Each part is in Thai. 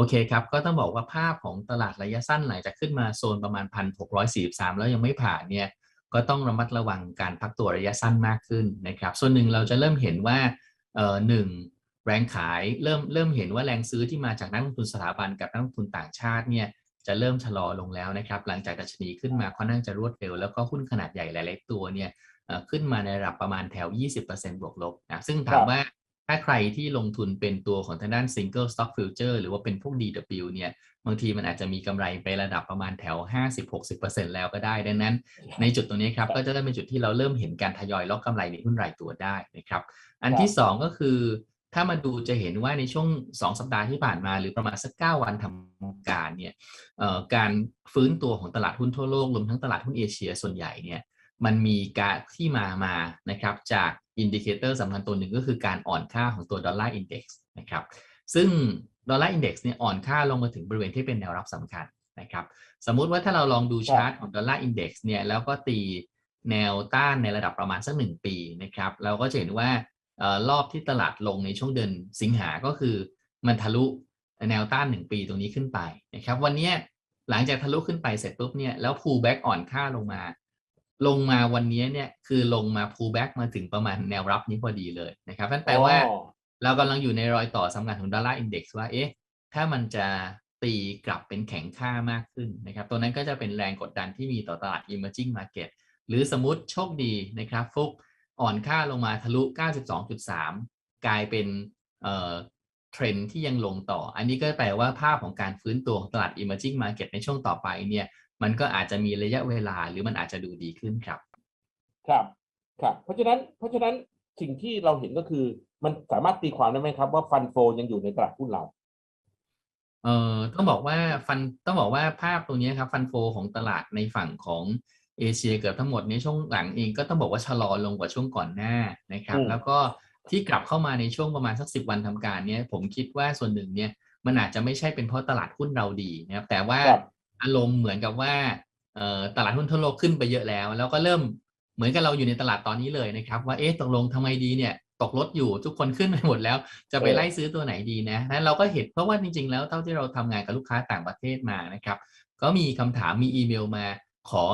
โอเคครับ ก็ต้องบอกว่าภาพของตลาดระยะสั้นหลังจากขึ้นมาโซนประมาณ 1,643 แล้วยังไม่ผ่านเนี่ยก็ต้องระมัดระวังการพักตัวระยะสั้นมากขึ้นนะครับ ส่วนหนึ่งเราจะเริ่มเห็นว่าเอ่อหนึ่งแรงขายเริ่มเริ่มเห็นว่าแรงซื้อที่มาจากนักลงทุนสถาบันกับนักลงทุนต่างชาติเนี่ยจะเริ่มชะลอลงแล้วนะครับ หลังจากดัชนีขึ้นมาค่อนข้างจะรวดเร็ว แล้วก็หุ้นขนาดใหญ่หลาย ๆ ตัวเนี่ยขึ้นมาในระดับประมาณแถว 20%บวกลบนะซึ่งถามว่า ถ้าใครที่ลงทุนเป็นตัวของทางด้าน single stock future หรือว่าเป็นพวก DW เนี่ยบางทีมันอาจจะมีกำไรไประดับประมาณแถว 50-60%แล้วก็ได้ ดังนั้น ในจุดตรงนี้ครับก็จะได้เป็นจุดที่เราเริ่มเห็นการทยอยล็อกกำไรในหุ้นรายตัวได้นะครับอันที่ 2 ก็คือ ถ้ามาดูจะเห็นว่าในช่วง 2 สัปดาห์ที่ผ่านมา หรือประมาณสัก 9 วันทำการเนี่ยเอ่อการฟื้นตัวของตลาดหุ้นทั่วโลกรวมทั้งตลาดหุ้นเอเชียส่วนใหญ่เนี่ยมันมีการที่มามานะครับจาก อินดิเคเตอร์สำคัญตัวหนึ่งก็คือการอ่อนค่าของตัวดอลลาร์อินเด็กซ์นะครับซึ่งดอลลาร์อินเด็กซ์เนี่ยอ่อนค่าลงมาถึงบริเวณที่เป็นแนวรับสำคัญนะครับสมมุติว่าถ้าเราลองดูชาร์ตของดอลลาร์อินเด็กซ์เนี่ยแล้วก็ตีแนวต้านในระดับประมาณสักหนึ่งปีนะครับเราก็จะเห็นว่าออรอบที่ตลาดลงในช่วงเดือนสิงหาก็คือมันทะลุแนวต้าน 1 ปีตรงนี้ขึ้นไปนะครับวันนี้หลังจากทะลุขึ้นไปเสร็จปุ๊บเนี่ยแล้ว pull back อ่อนค่าลงมา ลงมาวันนี้เนี่ยคือลงมา pull back มาถึงประมาณแนวรับนี้พอดีเลยนะครับนั่นแปลว่าอ๋อเรากำลังอยู่ในรอยต่อสำคัญของดอลลาร์อินเด็กซ์ว่าเอ๊ะถ้ามันจะตีกลับเป็นแข็งค่ามากขึ้นนะครับ ตัวนั้นก็จะเป็นแรงกดดันที่มีต่อตลาด emerging market หรือสมมติโชคดีนะครับ ฟุกอ่อนค่าลงมาทะลุ 92.3 กลายเป็นเอ่อเทรนด์ที่ยังลงต่อ อันนี้ก็แปลว่าภาพของการฟื้นตัวของตลาด emerging market ในช่วงต่อไปเนี่ย มันก็อาจจะมีระยะเวลาหรือมันอาจจะดูดีขึ้นครับ ครับครับ เพราะฉะนั้นเพราะฉะนั้นสิ่งที่เราเห็นก็คือ มันสามารถตีความได้ไหมครับว่าฟันโฟยังอยู่ในตลาดหุ้นเราเอ่อต้องบอกว่าฟันต้องบอกว่าภาพตรงนี้ครับฟันโฟของตลาดในฝั่งของเอเชียเกือบทั้งหมดในช่วงหลังเองก็ต้องบอกว่าชะลอลงกว่าช่วงก่อนหน้านะครับอืมแล้วก็ที่กลับเข้ามาในช่วงประมาณสักสิวันทำการเนี่ยผมคิดว่าส่วนหนึ่งเนี่ยมันอาจจะไม่ใช่เป็นเพราะตลาดหุ้นเราดีนะครับแต่ว่าครับ อารมณ์เหมือนกับว่าตลาดหุ้นทั่วโลกขึ้นไปเยอะแล้ว แล้วก็เริ่มเหมือนกับเราอยู่ในตลาดตอนนี้เลยนะครับว่าเอ๊ะตกลงทำไงดีเนี่ยตกรถอยู่ทุกคนขึ้นไปหมดแล้ว จะไปไล่ซื้อตัวไหนดีนะนั้นเราก็เห็นเพราะว่าจริง ๆ แล้วเท่าที่เราทำงานกับลูกค้าต่างประเทศมานะครับ ก็มีคำถามมีอีเมลมาขอ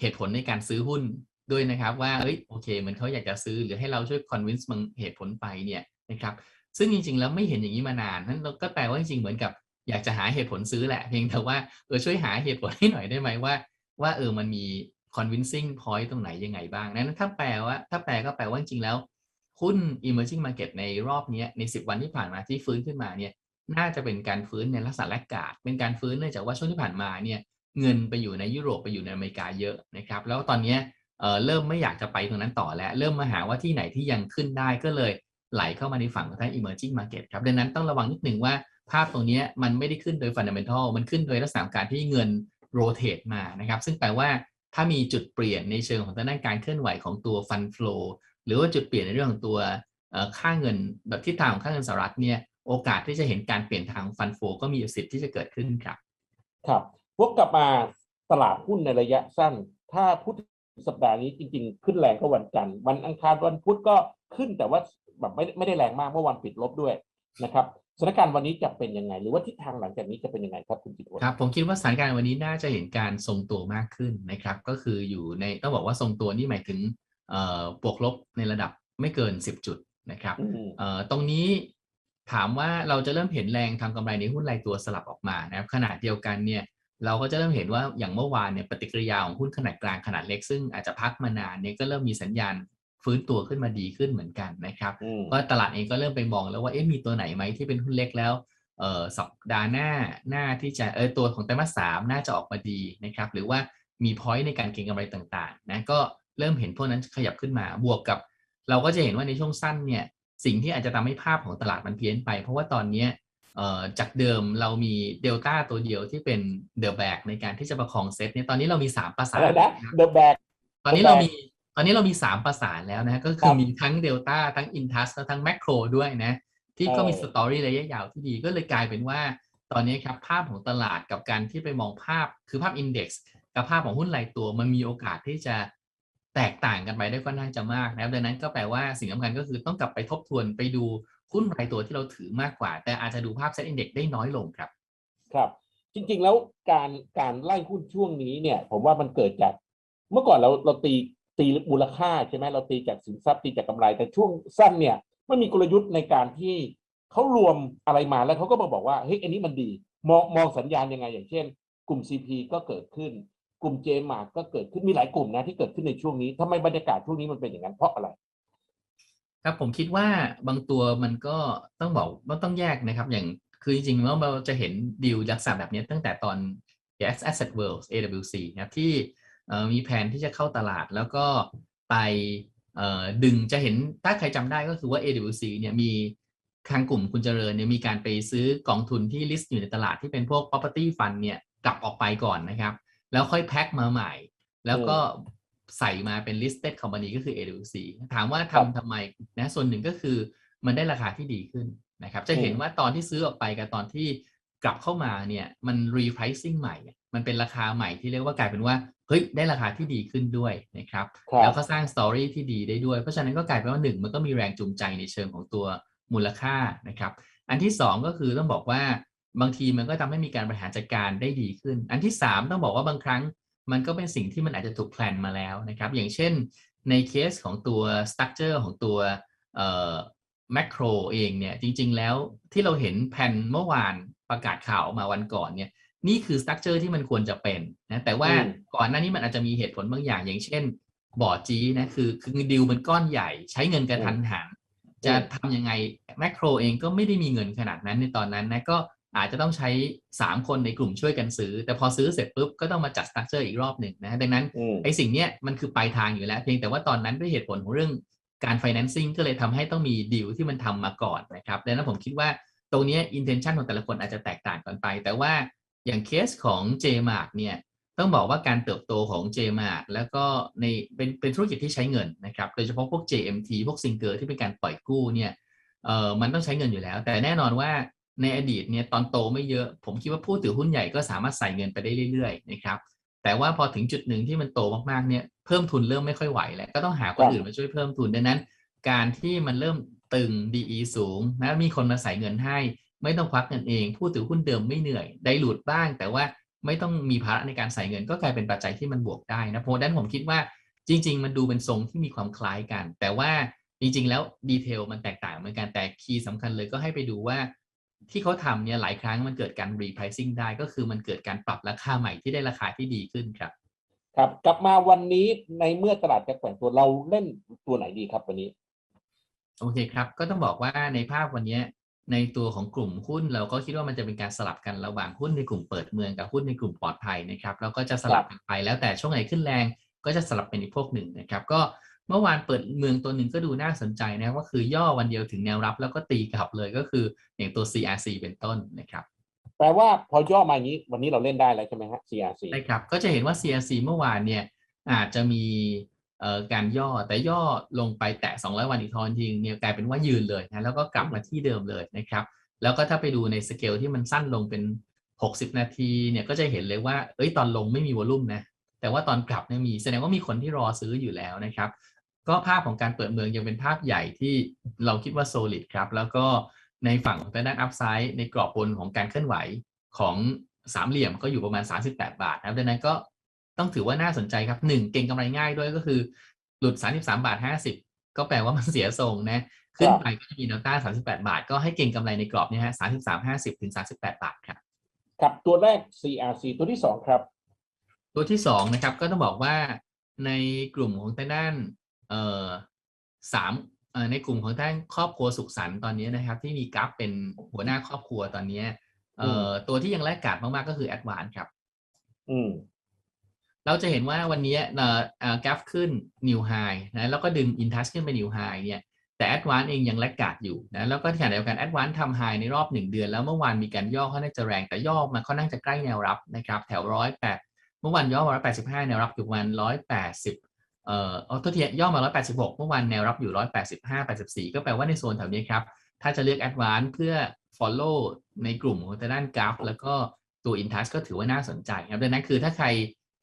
เหตุผลในการซื้อหุ้นด้วยนะครับว่าเอ้ยโอเคเหมันเขาอยากจะซื้อหรือให้เราช่วยคอนวินส์บางเหตุผลไปเนี่ยนะครับซึ่งจริง ๆ แล้วไม่เห็นอย่างนี้มานานนั้นเราก็แปลว่าจริงๆเหมือนกับ อยากจะหาเหตุผลซื้อแหละเพียงแต่ว่าเออช่วยหาเหตุผลให้หน่อยได้ไหมว่า ว่าเออมันมี convincing point ตรงไหนยังไงบ้างนั้นถ้าแปลว่า ถ้าแปลก็แปลว่าจริงแล้วหุ้น emerging market ในรอบนี้ใน 10 วันที่ผ่านมาที่ฟื้นขึ้นมาเนี่ยน่าจะเป็นการฟื้นในลักษณะแลกกาดเป็นการฟื้นเนื่องจากว่าช่วงที่ผ่านมาเนี่ยเงินไปอยู่ในยุโรปไปอยู่ในอเมริกาเยอะนะครับแล้วตอนนี้เอ่อเริ่มไม่อยากจะไปตรงนั้นต่อแล้ว เริ่มมาหาว่าที่ไหนที่ยังขึ้นได้ก็เลยไหลเข้ามาในฝั่งของทาง emerging market ครับดังนั้นต้องระวังนิดหนึ่งว่า ภาพตรงนี้มันไม่ได้ขึ้นโดย fundamental มันขึ้นโดยลักษณะการที่เงิน rotate มานะครับ ซึ่งแปลว่าถ้ามีจุดเปลี่ยนในเชิงของทางด้านการเคลื่อนไหวของตัว fund flow หรือว่าจุดเปลี่ยนในเรื่องของตัวค่าเงินแบบทิศทางของค่าเงินสหรัฐเนี่ยโอกาสที่จะเห็นการเปลี่ยนทางฟันโฟก็มีสิทธิ์ที่จะเกิดขึ้นครับ ครับวกกลับมาตลาดหุ้นในระยะสั้น ถ้าพูดสัปดาห์นี้จริง ๆ ขึ้นแรงก็วันจันทร์วันอังคารวันพุธก็ขึ้นแต่ว่าแบบไม่ไม่ได้แรงมากเมื่อวันปิดลบด้วยนะครับ สถานการณ์วันนี้จะเป็นยังไง หรือว่าทิศทางหลังจากนี้จะเป็นยังไงครับคุณจิตรวัฒน์ครับผมคิดว่าสถานการณ์วันนี้น่าจะเห็นการทรงตัวมากขึ้นนะครับ ก็คืออยู่ในต้องบอกว่าทรงตัวนี่หมายถึงเอ่อบวกลบในระดับไม่เกิน 10 จุดนะครับอืมเอ่อตรงนี้ถามว่าเราจะเริ่มเห็นแรงทางกำไรในหุ้นรายตัวสลับออกมานะครับขณะเดียวกันเนี่ยเราก็จะเริ่มเห็นว่าอย่างเมื่อวานเนี่ยปฏิกิริยาของหุ้นขนาดกลางขนาดเล็กซึ่งอาจจะพักมานานเนี่ยก็เริ่มมีสัญญาณ ฟื้นตัวขึ้นมาดีขึ้นเหมือนกันนะครับอืมก็ตลาดเองก็เริ่มไปมองแล้วว่าเอ๊ะมีตัวไหนไหมที่เป็นหุ้นเล็กแล้วเอ่อสัปดาห์หน้าหน้าที่จะเออตัวของไตรมาสสามน่าจะออกมาดีนะครับ หรือว่ามีพอยต์ในการเก็งกำไรต่างๆนะก็เริ่มเห็นพวกนั้นขยับขึ้นมาบวกกับ เราก็จะเห็นว่าในช่วงสั้นเนี่ยสิ่งที่อาจจะทำให้ภาพของตลาดมันเพี้ยนไป เพราะว่าตอนเนี้ยเอ่อจากเดิมเรามีเดลต้าตัวเดียวที่เป็นเดอะแบกในการที่จะประคองเซตเนี่ยตอนนี้เรามีสามประสาอะไรนนะนะครับ The Back ตอนนี้เรามี ตอนนี้เรามีสามประสานแล้วนะก็คืคอรับมีทั้งเดลต้าทั้งอินทัสและทั้งแมคโครด้วยนะที่ก็มีเออสตอรี่ระยะยาวที่ดีก็เลยกลายเป็นว่าตอนนี้ครับภาพของตลาดกับการที่ไปมองภาพคือภาพอินเด็กซ์กับภาพของหุ้นรายตัวมันมีโอกาสที่จะแตกต่างกันไปได้ค่อนข้างจะมากนะครับดังนั้นก็แปลว่าสิ่งสำคัญก็คือต้องกลับไปทบทวนไปดูหุ้นรายตัวที่เราถือมากกว่า แต่อาจจะดูภาพเซ็ตอินเด็กได้น้อยลงครับ ครับ จริงๆแล้วการการไล่หุ้นช่วงนี้เนี่ย ผมว่ามันเกิดจาก เมื่อก่อนเราเราตี ตีมูลค่าใช่ไหมเราตีจากสินทรัพย์ตีจากกำไร แต่ช่วงสั้นเนี่ยมันมีกลยุทธ์ในการที่เขารวมอะไรมาแล้วเขาก็มาบอกว่าเฮ้ยอันนี้มันดี มองมองสัญญาณยังไง อย่างเช่น กลุ่ม CP ก็เกิดขึ้น กลุ่ม j m a r k ก็เกิดขึ้นมีหลายกลุ่มนะที่เกิดขึ้นในช่วงนี้ทำไมบรรยากาศช่วงนี้มันเป็นอย่างนั้นเพราะอะไรครับผมคิดว่าบางตัวมันก็ต้องบอกว่าต้องแยกนะครับ อย่างคือจริงๆแล้วเราจะเห็นดีลลักษณะแบบนี้ตั้งแต่ตอน Yes Asset World AWC นะครับที่ มีแผนที่จะเข้าตลาดแล้วก็ไปเอ่อดึงจะเห็นถ้าใครจำได้ก็คือว่า AWC เนี่ยมีทางกลุ่มคุณเจริญเนี่ยมีการไปซื้อกองทุนที่ลิสต์อยู่ในตลาดที่เป็นพวก property fund เนี่ยกลับออกไปก่อนนะครับ แล้วค่อยแพ็คมาใหม่ แล้วก็ใส่มาเป็น listed company ก็คือ AWC ถามว่าครับทำทำไมนะส่วนหนึ่งก็คือมันได้ราคาที่ดีขึ้นนะครับ จะเห็นอืมว่าตอนที่ซื้อออกไปกับตอนที่กลับเข้ามาเนี่ยมัน repricing ใหม่ มันเป็นราคาใหม่ที่เรียกว่ากลายเป็นว่า เฮ้ยได้ราคาที่ดีขึ้นด้วยนะครับครับแล้วก็สร้างสตอรี่ที่ดีได้ด้วย เพราะฉะนั้นก็กลายเป็นว่าหนึ่งมันก็มีแรงจูงใจในเชิงของตัวมูลค่านะครับอันที่สองก็คือต้องบอกว่าบางทีมันก็ทำให้มีการบริหารจัดการได้ดีขึ้น อันที่สามต้องบอกว่าบางครั้งมันก็เป็นสิ่งที่มันอาจจะถูกแพลนมาแล้วนะครับอย่างเช่นในเคสของตัวสตั๊กเจอร์ของตัวเอ่อแมคโครเองเนี่ยจริง ๆ แล้วที่เราเห็นแผนเมื่อวานประกาศข่าวออกมาวันก่อนเนี่ย นี่คือสตั๊กเจอร์ที่มันควรจะเป็นนะแต่ว่าอืมก่อนหน้านี้มันอาจจะมีเหตุผลบางอย่าง อย่างเช่นบอร์ดจีนะคือคือดิวมันก้อนใหญ่ ใช้เงินกระทันหันจะทำยังไงแมคโครเองก็ไม่ได้มีเงินขนาดนั้นในตอนนั้นนะก็อาจจะต้องใช้ 3 คนในกลุ่มช่วยกันซื้อ แต่พอซื้อเสร็จปุ๊บก็ต้องมาจัดสตั๊กเจอร์อีกรอบหนึ่งนะดังนั้นอืมไอ้สิ่งเนี้ยมันคือปลายทางอยู่แล้ว เพียงแต่ว่าตอนนั้นด้วยเหตุผลของเรื่องการ financing ก็เลยทำให้ต้องมีดีลที่มันทำมาก่อนนะครับดังนั้นผมคิดว่าตรงเนี้ย intention ของแต่ละคนอาจจะแตกต่างกันไป แต่ว่า อย่างเคสของ JMark เนี่ยต้องบอกว่าการเติบโตของ JMark แล้วก็ในเป็นเป็นธุรกิจที่ใช้เงินนะครับโดยเฉพาะพวก JMT พวกซิงเกอร์ที่เป็นการปล่อยกู้เนี่ยเอ่อมันต้องใช้เงินอยู่แล้ว แต่แน่นอนว่าในอดีตเนี่ยตอนโตไม่เยอะ ผมคิดว่าผู้ถือหุ้นใหญ่ก็สามารถใส่เงินไปได้เรื่อยๆนะครับแต่ว่าพอถึงจุดหนึ่งที่มันโตมากๆเนี่ยเพิ่มทุนเริ่มไม่ค่อยไหวแล้วก็ต้องหาคนครับอื่นมาช่วยเพิ่มทุนดังนั้น การที่มันเริ่มตึง DE สูงนะมีคนมาใส่เงินให้ ไม่ต้องควักเงินเองผู้ถือหุ้นเดิมไม่เหนื่อย ได้หลุดบ้าง แต่ว่าไม่ต้องมีภาระในการใส่เงิน ก็กลายเป็นปัจจัยที่มันบวกได้นะเพราะฉะนั้นผมคิดว่าจริง ๆ มันดูเป็นทรงที่มีความคล้ายกัน แต่ว่าจริง ๆ แล้วดีเทลมันแตกต่างเหมือนกันแต่คีย์สำคัญเลยก็ให้ไปดูว่าที่เขาทำเนี่ยหลายครั้งมันเกิดการ repricing ได้ก็คือมันเกิดการปรับราคาใหม่ที่ได้ราคาที่ดีขึ้นครับ ครับกลับมาวันนี้ในเมื่อตลาดจะแกว่งตัวเราเล่นตัวไหนดีครับวันนี้ โอเคครับ ก็ต้องบอกว่าในภาพวันเนี้ย ในตัวของกลุ่มหุ้นเราก็คิดว่ามันจะเป็นการสลับกันระหว่างหุ้นในกลุ่มเปิดเมืองกับหุ้นในกลุ่มปลอดภัยนะครับแล้วก็จะสลับกันไปแล้วแต่ช่วงไหนขึ้นแรงก็จะสลับเป็นอีกพวกหนึ่งนะครับก็เมื่อวานเปิดเมืองตัวหนึ่งก็ดูน่าสนใจนะก็คือย่อวันเดียวถึงแนวรับ แล้วก็ตีกลับเลยก็คืออย่างตัว CRC เป็นต้นนะครับแปลว่าพอย่อมาอย่างนี้วันนี้เราเล่นได้แล้วใช่ไหมฮะ CRC ใช่ครับก็จะเห็นว่า CRC เมื่อวานเนี่ยอาจจะมีเอ่อ การย่อแต่ย่อลงไปแตะ 200 วันอีกทอนทีเนี่ยกลายเป็นว่ายืนเลยนะแล้วก็กลับมาที่เดิมเลยนะครับ แล้วก็ถ้าไปดูในสเกลที่มันสั้นลงเป็น 60 นาทีเนี่ยก็จะเห็นเลยว่าเอ้ยตอนลงไม่มีวอลุ่มนะแต่ว่าตอนกลับเนี่ยมีแสดงว่ามีคนที่รอซื้ออยู่แล้วนะครับ ก็ภาพของการเปิดเมืองยังเป็นภาพใหญ่ที่เราคิดว่า solid ครับแล้วก็ในฝั่งของด้านอัพไซด์ในกรอบบนของการเคลื่อนไหวของสามเหลี่ยมก็อยู่ประมาณ 38 บาทนะครับดังนั้นก็ ต้องถือว่าน่าสนใจครับหนึ่งเก่งกำไรง่ายด้วยก็คือ หลุด 33 บาท 50 ก็แปลว่ามันเสียทรงนะขึ้นไปก็จะมีแนวต้าน38 บาท ก็ให้เก่งกำไรในกรอบเนี้ฮะ33 50 ถึง 38 บาทครับครับตัวแรก CRC ตัวที่สองครับ ตัวที่สองนะครับก็ต้องบอกว่าในกลุ่มของทางด้านเอ่อสามเอ่อในกลุ่มของทางครอบครัวสุขสันต์ตอนนี้นะครับ ที่มีกราฟเป็นหัวหน้าครอบครัวตอนนี้เอ่อตัวที่ยังแลกกาดมากๆก็คือแอดวานครับ อืม เราจะเห็นว่าวันนี้เอ่อกราฟขึ้น new high นะแล้วก็ดึง in touch ขึ้นไป new high เนี่ยแต่ a d v a n c e เองยังแลกกาดอยู่นะแล้วก็ขณะเดียวกัน a d v a n c e ทำ high ในรอบ 1 เดือน แล้วเมื่อวานมีการย่อค่อนข้างจะแรงแต่ย่อมาค่อนข้างจะใกล้แนวรับนะครับแถวร้อยแปดเมื่อวานย่อมาร้อยแปดสิบห้าแนวรับอยู่ประมาณร้อยแปดสิบเอ่อเอาตัวทีย่อมาร้อยแปดสิบหกเมื่อวานแนวรับอยู่ร้อยแปดสิบห้าแปดสิบสี่ก็แปลว่าในโซนแถวนี้ครับถ้าจะเลือก a d v a n c e เพื่อ follow ในกลุ่มของด้านกราฟแล้วก็ตัว Intus ก็ถือว่าน่าสนใจครับดังนั้นคือถ้าใคร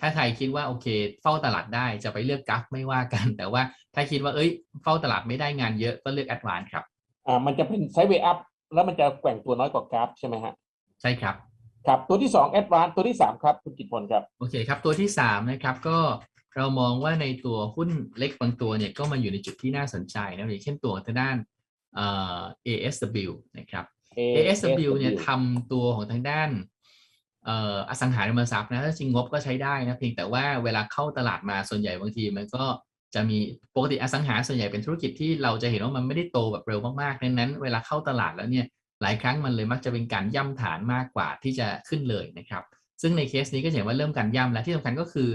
ถ้าใครคิดว่าโอเคเฝ้าตลาดได้จะไปเลือกกราฟไม่ว่ากัน แต่ว่าถ้าคิดว่าเอ้ยเฝ้าตลาดไม่ได้งานเยอะก็เลือกแอดวานครับอ่ามันจะเป็นไซด์เวย์อัพแล้วมันจะแกว่งตัวน้อยกว่ากราฟใช่ไหมฮะใช่ครับครับตัวที่สองแอดวานตัวที่สามครับ คุณกิตพลครับ โอเคครับ ตัวที่สามนะครับ ก็เรามองว่าในตัวหุ้นเล็กบางตัวเนี่ยก็มาอยู่ในจุดที่น่าสนใจนะอย่างเช่นตัวทางด้านเอ่อ ASW นะครับ ASW เนี่ยทำตัวของทางด้านเอสังหาริมทรัพย์นะถ้าจริงงบก็ใช้ได้นะเพียงแต่ว่าเวลาเข้าตลาดมาส่วนใหญ่บางทีมันก็จะมีปกติอสังหาส่วนใหญ่เป็นธุรกิจที่เราจะเห็นว่ามันไม่ได้โตแบบเร็วมากๆดังนั้น เวลาเข้าตลาดแล้วเนี่ยหลายครั้งมันเลยมักจะเป็นการย่ำฐานมากกว่าที่จะขึ้นเลยนะครับ ซึ่งในเคสนี้ก็เห็นว่าเริ่มการย่ำและที่สำคัญก็คือ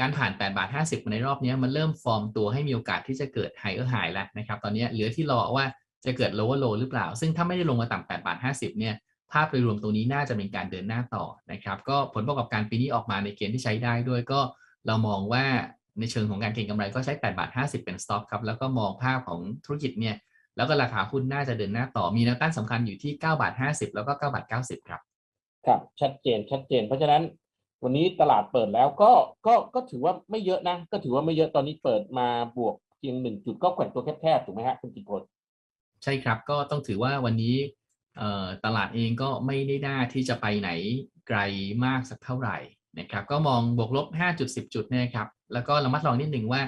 การผ่าน 8 บาท 50มาในรอบนี้มันเริ่มฟอร์มตัวให้มีโอกาสที่จะเกิดไฮเออร์ไฮแล้วนะครับ ตอนนี้เหลือที่รอว่าจะเกิด lower low หรือเปล่า ซึ่งถ้าไม่ได้ลงมาต่ำ8บาท 50 เนี่ย ภาพโดยรวมตรงนี้น่าจะเป็นการเดินหน้าต่อนะครับ ก็ผลประกอบการปีนี้ออกมาในเกณฑ์ที่ใช้ได้ด้วยก็เรามองว่าในเชิงของการเก็งกำไรก็ใช้8บาท50 เป็นสต็อปครับแล้วก็มองภาพของธุรกิจเนี่ยแล้วก็ราคาหุ้นน่าจะเดินหน้าต่อมีแนวต้านสำคัญอยู่ที่9บาท50 แล้วก็9บาท90 ครับ ครับ ชัดเจนชัดเจน เพราะฉะนั้นวันนี้ตลาดเปิดแล้วก็ก็ก็ถือว่าไม่เยอะนะ ก็ถือว่าไม่เยอะตอนนี้เปิดมาบวกเพียงหนึ่งจุดก็แกว่งตัวแคบๆถูกไหมฮะคุณกิตพลใช่ครับก็ต้องถือว่าวันนี้เอ่อ ตลาดเองก็ไม่ได้น่าที่จะไปไหนไกลมากสักเท่าไหร่นะครับก็มองบวกลบ5จุด10 จุดเนยนะครับแล้วก็ระมัดระวังนิดหนึ่งว่า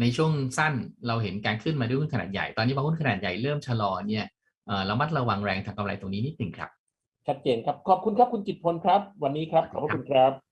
ในช่วงสั้นเราเห็นการขึ้นมาด้วยหุ้นขนาดใหญ่ ตอนนี้บางหุ้นขนาดใหญ่เริ่มชะลอเนี่ยเอ่อระมัดระวังแรงทางกำไรตรงนี้นิดหนึ่งครับ ชัดเจนครับ ขอบคุณครับคุณกิตพลครับ วันนี้ครับขอบพระคุณครับ